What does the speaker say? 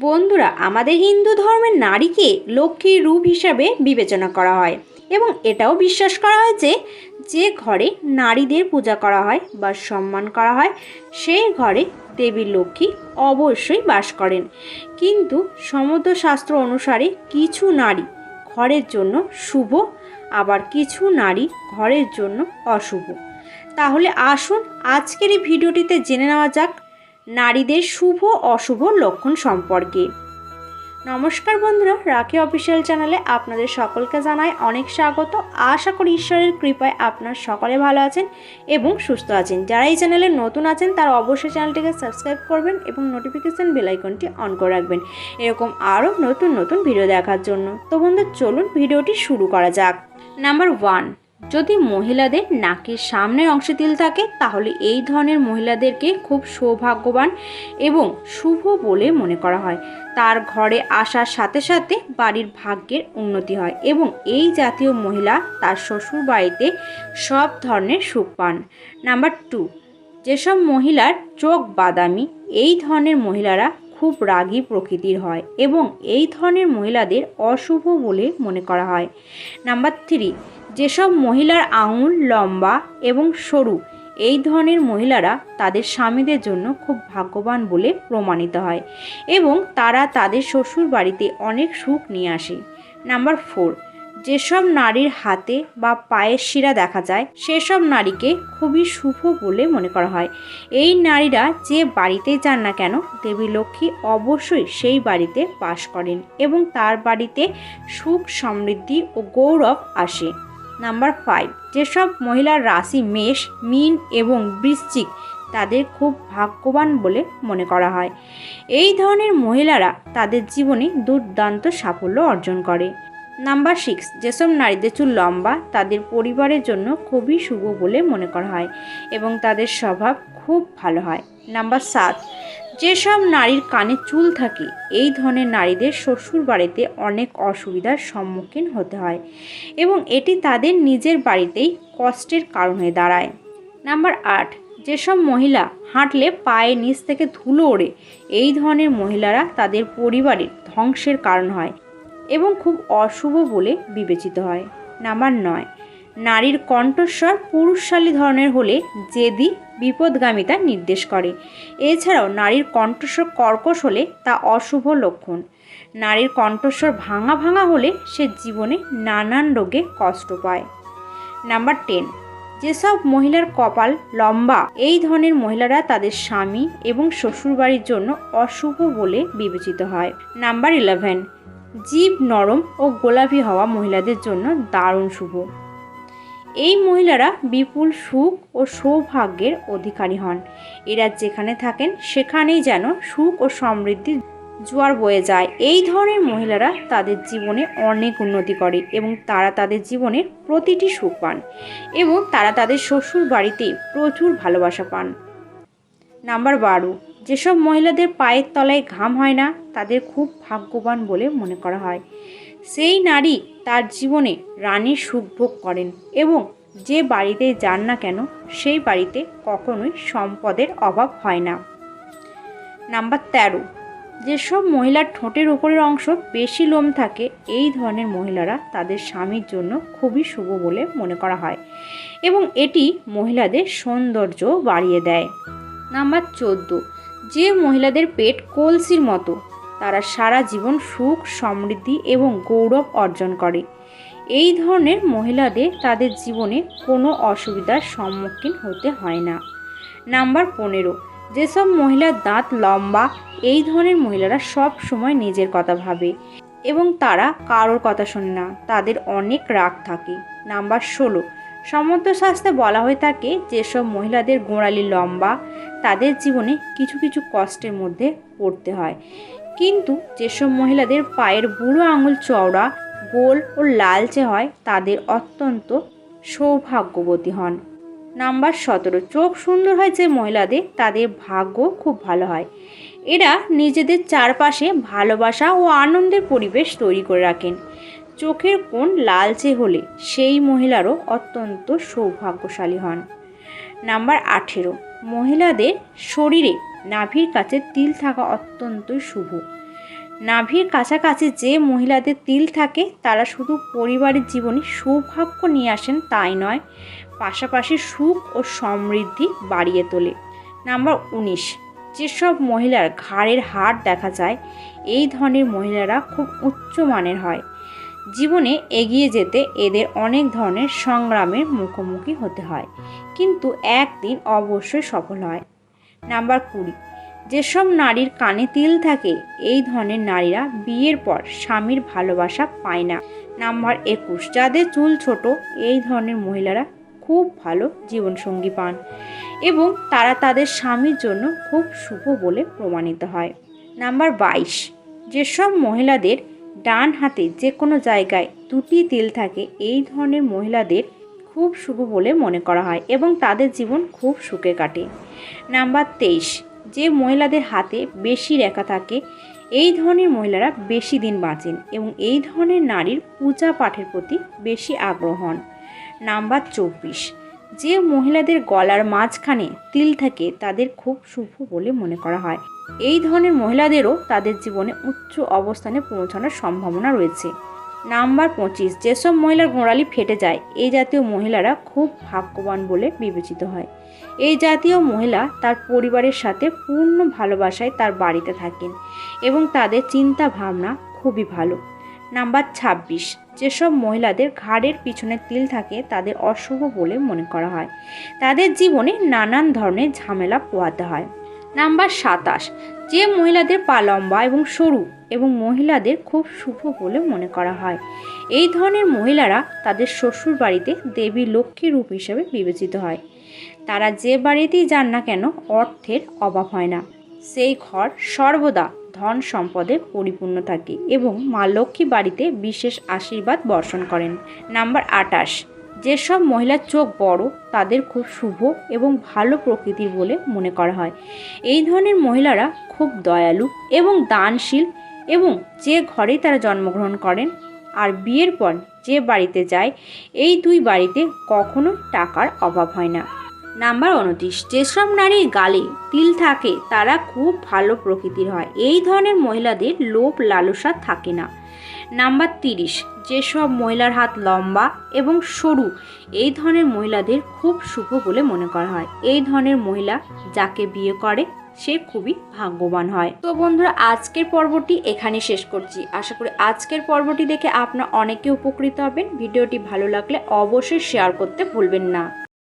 বন্ধুরা, আমাদের হিন্দু ধর্মের নারীকে লক্ষ্মীর রূপ হিসাবে বিবেচনা করা হয় এবং এটাও বিশ্বাস করা হয় যে যে ঘরে নারীদের পূজা করা হয় বা সম্মান করা হয় সেই ঘরে দেবী লক্ষ্মী অবশ্যই বাস করেন। কিন্তু সমুদ্র শাস্ত্র অনুসারে কিছু নারী ঘরের জন্য শুভ, আবার কিছু নারী ঘরের জন্য অশুভ। তাহলে আসুন আজকের এই ভিডিওটিতে জেনে নেওয়া যাক নারীদের শুভ অশুভ লক্ষণ সম্পর্কে। নমস্কার বন্ধুরা, রাখি অফিসিয়াল চ্যানেলে আপনাদের সকলকে জানাই অনেক স্বাগত। আশা করি ঈশ্বরের কৃপায় আপনার সকলে ভালো আছেন এবং সুস্থ আছেন। যারা এই চ্যানেলে নতুন আছেন, তারা অবশ্যই চ্যানেলটিকে সাবস্ক্রাইব করবেন এবং নোটিফিকেশান বেলাইকনটি অন করে রাখবেন। এরকম আরও নতুন নতুন ভিডিও দেখার জন্য। তো বন্ধু চলুন ভিডিওটি শুরু করা যাক। নাম্বার ওয়ান যদি মহিলাদের নাকের সামনের অংশে তিল থাকে, তাহলে এই ধরনের মহিলাদেরকে খুব সৌভাগ্যবান এবং শুভ বলে মনে করা হয়। তার ঘরে আসার সাথে সাথে বাড়ির ভাগ্যের উন্নতি হয় এবং এই জাতীয় মহিলা তার শ্বশুর বাড়িতে সব ধরনের সুখ পান। নাম্বার টু, যেসব মহিলার চোখ বাদামি, এই ধরনের মহিলারা খুব রাগী প্রকৃতির হয় এবং এই ধরনের মহিলাদের অশুভ বলে মনে করা হয়। নাম্বার থ্রি যেসব মহিলার আঙুল লম্বা এবং সরু, এই ধরনের মহিলারা তাদের স্বামীদের জন্য খুব ভাগ্যবান বলে প্রমাণিত হয় এবং তারা তাদের শ্বশুর বাড়িতে অনেক সুখ নিয়ে আসে। নাম্বার ফোর, যেসব নারীর হাতে বা পায়ের শিরা দেখা যায়, সেসব নারীকে খুবই শুভ বলে মনে করা হয়। এই নারীরা যে বাড়িতেই যান না কেন, দেবী লক্ষ্মী অবশ্যই সেই বাড়িতে বাস করেন এবং তার বাড়িতে সুখ সমৃদ্ধি ও গৌরব আসে। নাম্বার ফাইভ যেসব মহিলার রাশি মেষ, মিন এবং বৃশ্চিক, তাদের খুব ভাগ্যবান বলে মনে করা হয়। এই ধরনের মহিলারা তাদের জীবনে দুর্দান্ত সাফল্য অর্জন করে। নাম্বার সিক্স যেসব নারীদের চুল লম্বা, তাদের পরিবারের জন্য খুবই শুভ বলে মনে করা হয় এবং তাদের স্বভাব খুব ভালো হয়। নাম্বার সাত যেসব নারীর কানে চুল থাকে, এই ধরনের নারীদের শ্বশুর বাড়িতে অনেক অসুবিধার সম্মুখীন হতে হয় এবং এটি তাদের নিজের বাড়িতেই কষ্টের কারণ হয়ে দাঁড়ায়। নাম্বার আট, যেসব মহিলা হাঁটলে পায়ের নিচ থেকে ধুলো ওড়ে, এই ধরনের মহিলারা তাদের পরিবারের ধ্বংসের কারণ হয় এবং খুব অশুভ বলে বিবেচিত হয়। নাম্বার নয়, নারীর কণ্ঠস্বর পুরুষশালী ধরনের হলে জেদি বিপদগামিতা নির্দেশ করে। এছাড়াও নারীর কণ্ঠস্বর কর্কশ হলে তা অশুভ লক্ষণ। নারীর কণ্ঠস্বর ভাঙা ভাঙা হলে সে জীবনে নানান রোগে কষ্ট পায়। নাম্বার টেন, যেসব মহিলার কপাল লম্বা, এই ধরনের মহিলারা তাদের স্বামী এবং শ্বশুরবাড়ির জন্য অশুভ বলে বিবেচিত হয়। নাম্বার ইলেভেন, জীব নরম ও গোলাপি হওয়া মহিলাদের জন্য দারুণ শুভ। এই মহিলারা বিপুল সুখ ও সৌভাগ্যের অধিকারী হন। এরা যেখানে থাকেন, সেখানেই যেন সুখ ও সমৃদ্ধির জোয়ার বয়ে যায়। এই ধরনের মহিলারা তাদের জীবনে অনেক উন্নতি করে এবং তারা তাদের জীবনের প্রতিটি সুখ পান এবং তারা তাদের শ্বশুর বাড়িতে প্রচুর ভালোবাসা পান। নাম্বার বারো, যেসব মহিলাদের পায়ের তলায় ঘাম হয় না, তাদের খুব ভাগ্যবান বলে মনে করা হয়। সেই নারী তার জীবনে রানীর সুখ ভোগ করেন এবং যে বাড়িতে যান না কেন, সেই বাড়িতে কখনোই সম্পদের অভাব হয় না। নাম্বার তেরো, যেসব মহিলার ঠোঁটের উপরের অংশ বেশি লোম থাকে, এই ধরনের মহিলারা তাদের স্বামীর জন্য খুবই শুভ বলে মনে করা হয় এবং এটি মহিলাদের সৌন্দর্য বাড়িয়ে দেয়। নাম্বার চোদ্দ, যে মহিলাদের পেট কলসির মতো তারা সারা জীবন সুখ, সমৃদ্ধি এবং গৌরব অর্জন করে। এই ধরনের মহিলাদের তাদের জীবনে কোনো অসুবিধার সম্মুখীন হতে হয় না। নাম্বার পনেরো, যেসব মহিলার দাঁত লম্বা, এই ধরনের মহিলারা সব সময় নিজের কথা ভাবে এবং তারা কারোর কথা শোনে না, তাদের অনেক রাগ থাকে। নাম্বার ষোলো সমুদ্র শাস্ত্রে বলা হয়ে থাকে যেসব মহিলাদের গোড়ালি লম্বা, তাদের জীবনে কিছু কিছু কষ্টের মধ্যে পড়তে হয়। কিন্তু যেসব মহিলাদের পায়ের বুড়ো আঙুল চওড়া, গোল ও লালচে হয়, তাদের অত্যন্ত সৌভাগ্যবতী হন। নাম্বার সতেরো, চোখ সুন্দর হয় যে মহিলাদের, তাদের ভাগ্য খুব ভালো হয়। এরা নিজেদের চারপাশে ভালোবাসা ও আনন্দের পরিবেশ তৈরি করে রাখেন। চোখের কোণ লালচে হলে সেই মহিলারও অত্যন্ত সৌভাগ্যশালী হন। নাম্বার আঠেরো, মহিলাদের শরীরে নাভির কাছে তিল থাকা অত্যন্তই শুভ। নাভির কাছাকাছি যে মহিলাদের তিল থাকে, তারা শুধু পরিবারের জীবনে সৌভাগ্য নিয়ে আসেন তাই নয়, পাশাপাশি সুখ ও সমৃদ্ধি বাড়িয়ে তোলে। নাম্বার উনিশ, যেসব মহিলার ঘাড়ের হাড় দেখা যায়, এই ধরনের মহিলারা খুব উচ্চ মানের হয়। জীবনে এগিয়ে যেতে এদের অনেক ধরনের সংগ্রামের মুখোমুখি হতে হয়, কিন্তু একদিন অবশ্যই সফল হয়। নাম্বার কুড়ি। যেসব নারীর কানে তিল থাকে, এই ধরনের নারীরা বিয়ের পর স্বামীর ভালোবাসা পায় না। নাম্বার একুশ, যাদের চুল ছোট, এই ধরনের মহিলারা খুব ভালো জীবনসঙ্গী পান এবং তারা তাদের স্বামীর জন্য খুব শুভ বলে প্রমাণিত হয়। নাম্বার বাইশ, যেসব মহিলাদের ডান হাতে যে কোনো জায়গায় দুটি তিল থাকে, এই ধরনের মহিলাদের খুব শুভ বলে মনে করা হয় এবং তাদের জীবন খুব সুখে কাটে। নাম্বার তেইশ, যে মহিলাদের হাতে বেশি রেখা থাকে, এই ধরনের মহিলারা বেশি দিন বাঁচেন এবং এই ধরনের নারীর পূজা পাঠের প্রতি বেশি আগ্রহ হন। নাম্বার চব্বিশ, যে মহিলাদের গলার মাঝখানে তিল থাকে, তাদের খুব শুভ বলে মনে করা হয়। এই ধরনের মহিলাদেরও তাদের জীবনে উচ্চ অবস্থানে পৌঁছানোর সম্ভাবনা রয়েছে। নাম্বার পঁচিশ, যেসব মহিলার গোড়ালি ফেটে যায়, এই জাতীয় মহিলারা খুব ভাগ্যবান বলে বিবেচিত হয়। এই জাতীয় মহিলা তার পরিবারের সাথে পূর্ণ ভালোবাসায় তার বাড়িতে থাকেন এবং তাদের চিন্তা ভাবনা খুবই ভালো। নাম্বার ছাব্বিশ, যেসব মহিলাদের ঘাড়ের পিছনে তিল থাকে, তাদের অশুভ বলে মনে করা হয়। তাদের জীবনে নানান ধরনের ঝামেলা পোহাতে হয়। নাম্বার সাতাশ যে মহিলাদের পা লম্বা এবং সরু এবং মহিলাদের খুব শুভ বলে মনে করা হয়। এই ধরনের মহিলারা তাদের শ্বশুর বাড়িতে দেবী লক্ষ্মী রূপ হিসেবে বিবেচিত হয়। তারা যে বাড়িতেই যান না কেন অর্থের অভাব হয় না। সেই ঘর সর্বদা ধন সম্পদে পরিপূর্ণ থাকে এবং মা লক্ষ্মী বাড়িতে বিশেষ আশীর্বাদ বর্ষণ করেন। নাম্বার আটাশ যেসব মহিলার চোখ বড়, তাদের খুব শুভ এবং ভালো প্রকৃতির বলে মনে করা হয়। এই ধরনের মহিলারা খুব দয়ালু এবং দানশীল এবং যে ঘরেই তারা জন্মগ্রহণ করেন আর বিয়ের পর যে বাড়িতে যায়, এই দুই বাড়িতে কখনোই টাকার অভাব হয় না। নাম্বার উনত্রিশ, যেসব নারীর গালে তিল থাকে, তারা খুব ভালো প্রকৃতির হয়। এই ধরনের মহিলাদের লোভ লালসা থাকে না। নাম্বার তিরিশ, যেসব মহিলার হাত লম্বা এবং সরু, এই ধরনের মহিলাদের খুব শুভ বলে মনে করা হয়। এই ধরনের মহিলা যাকে বিয়ে করে, সে খুবই ভাগ্যবান হয়। তো বন্ধুরা, আজকের পর্বটি এখানে শেষ করছি। আশা করি আজকের পর্বটি দেখে আপনার অনেকে উপকৃত হবেন। ভিডিওটি ভালো লাগলে অবশ্যই শেয়ার করতে ভুলবেন না।